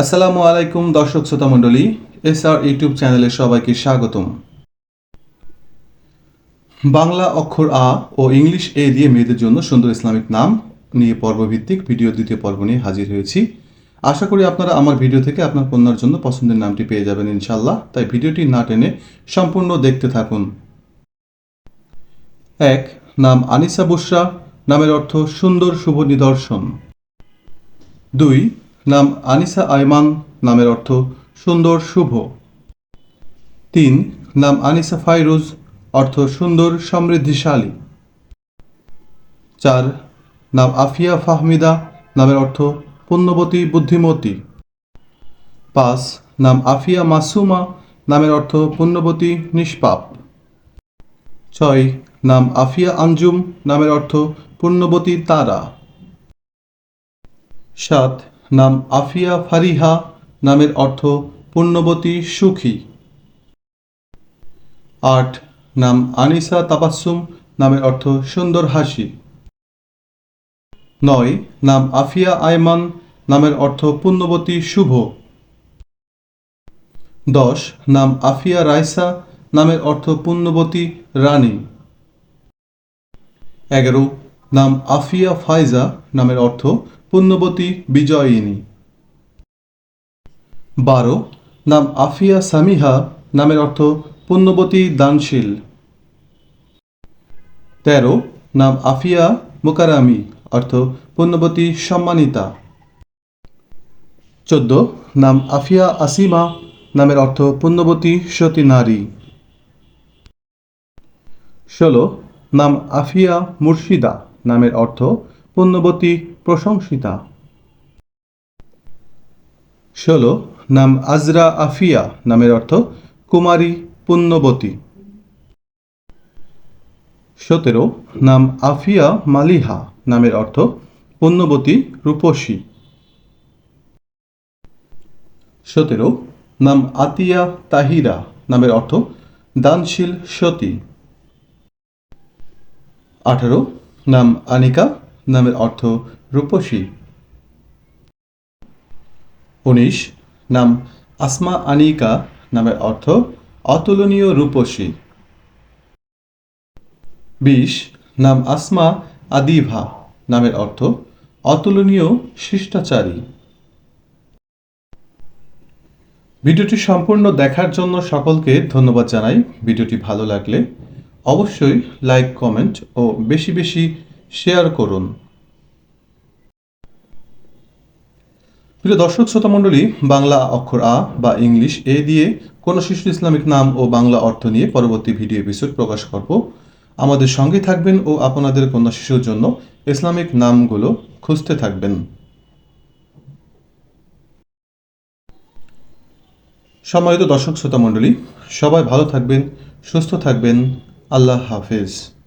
আসসালামু আলাইকুম, দর্শক শ্রোতা মণ্ডলী। এস আর ইউটিউব চ্যানেলে সবাইকে স্বাগতম। বাংলা অক্ষর আ ও ইংলিশ এ দিয়ে মেয়েদের জন্য সুন্দর ইসলামিক নাম নিয়ে পর্বভিত্তিক ভিডিও দ্বিতীয় পর্ব নিয়ে হাজির হয়েছি। আশা করি আপনারা আমার ভিডিও থেকে আপনার কন্যার জন্য পছন্দের নামটি পেয়ে যাবেন ইনশাল্লাহ তাই ভিডিওটি না টেনে সম্পূর্ণ দেখতে থাকুন। এক, নাম আনিসা বুসরা নামের অর্থ সুন্দর, শুভ নিদর্শন। দুই নাম আনিসা আয়মান নামের অর্থ সুন্দর, শুভ। তিন, নাম আনিসা ফাইরুজ, অর্থ সুন্দর, সমৃদ্ধিশালী। চার, নাম আফিয়া ফাহমিদা, নামের অর্থ পুণ্যবতী, বুদ্ধিমতী। পাঁচ, নাম আফিয়া মাসুমা, নামের অর্থ পুণ্যবতী, নিষ্পাপ। ছয়, নাম আফিয়া আঞ্জুম, নামের অর্থ পুণ্যবতী, তারা। সাত নাম আফিয়া ফারিহা নামের অর্থ পুণ্যবতী সুখী। আট, নাম আনিসা তাবাসুম নামের অর্থ সুন্দর হাসি। নয়, নাম আফিয়া আয়মান নামের অর্থ পুণ্যবতী শুভ। দশ, নাম আফিয়া রাইসা নামের অর্থ পুণ্যবতী রানী। এগারো নাম আফিয়া ফাইজা নামের অর্থ পুণ্যবতী বিজয়িনী। বারো, নাম আফিয়া সামিহা নামের অর্থ পুণ্যবতী দানশীল। তেরো, নাম আফিয়া মুকারামি, অর্থ পুণ্যবতী সম্মানিতা। চোদ্দ, নাম আফিয়া আসিমা নামের অর্থ পুণ্যবতী সতী নারী। ষোলো, নাম আফিয়া মুর্শিদা। নামের অর্থ পুণ্যবতী প্রশংসিতা। ষোলো, নাম আজরা আফিয়া নামের অর্থ কুমারী পুণ্যবতী সতেরো, নাম আফিয়া মালিহা নামের অর্থ পুণ্যবতী রূপসী। সতেরো, নাম আতিয়া তাহিরা নামের অর্থ দানশীল সতী। আঠারো নাম আনিকা, নামের অর্থ রূপসী। উনিশ, নাম আসমা আনিকা, নামের অর্থ অতুলনীয় রূপসী। বিশ, নাম আসমা আদিভা, নামের অর্থ অতুলনীয় শিষ্টাচারী। ভিডিওটি সম্পূর্ণ দেখার জন্য সকলকে ধন্যবাদ জানাই। ভিডিওটি ভালো লাগলে অবশ্যই লাইক কমেন্ট ও বেশি বেশি শেয়ার করুন। প্রিয় দর্শক, শ্রোতা মণ্ডলী, বাংলা অক্ষর আ বা ইংলিশ এ দিয়ে কোনো শিশু ইসলামিক নাম ও বাংলা অর্থ নিয়ে পরবর্তী ভিডিও এপিসোড প্রকাশ করব। আমাদের সঙ্গে থাকবেন ও আপনাদের কন্যা শিশুর জন্য ইসলামিক নামগুলো খুঁজতে থাকবেন। সম্মানিত দর্শক, শ্রোতা মণ্ডলী, সবাই ভালো থাকবেন, সুস্থ থাকবেন। আল্লাহ হাফেজ।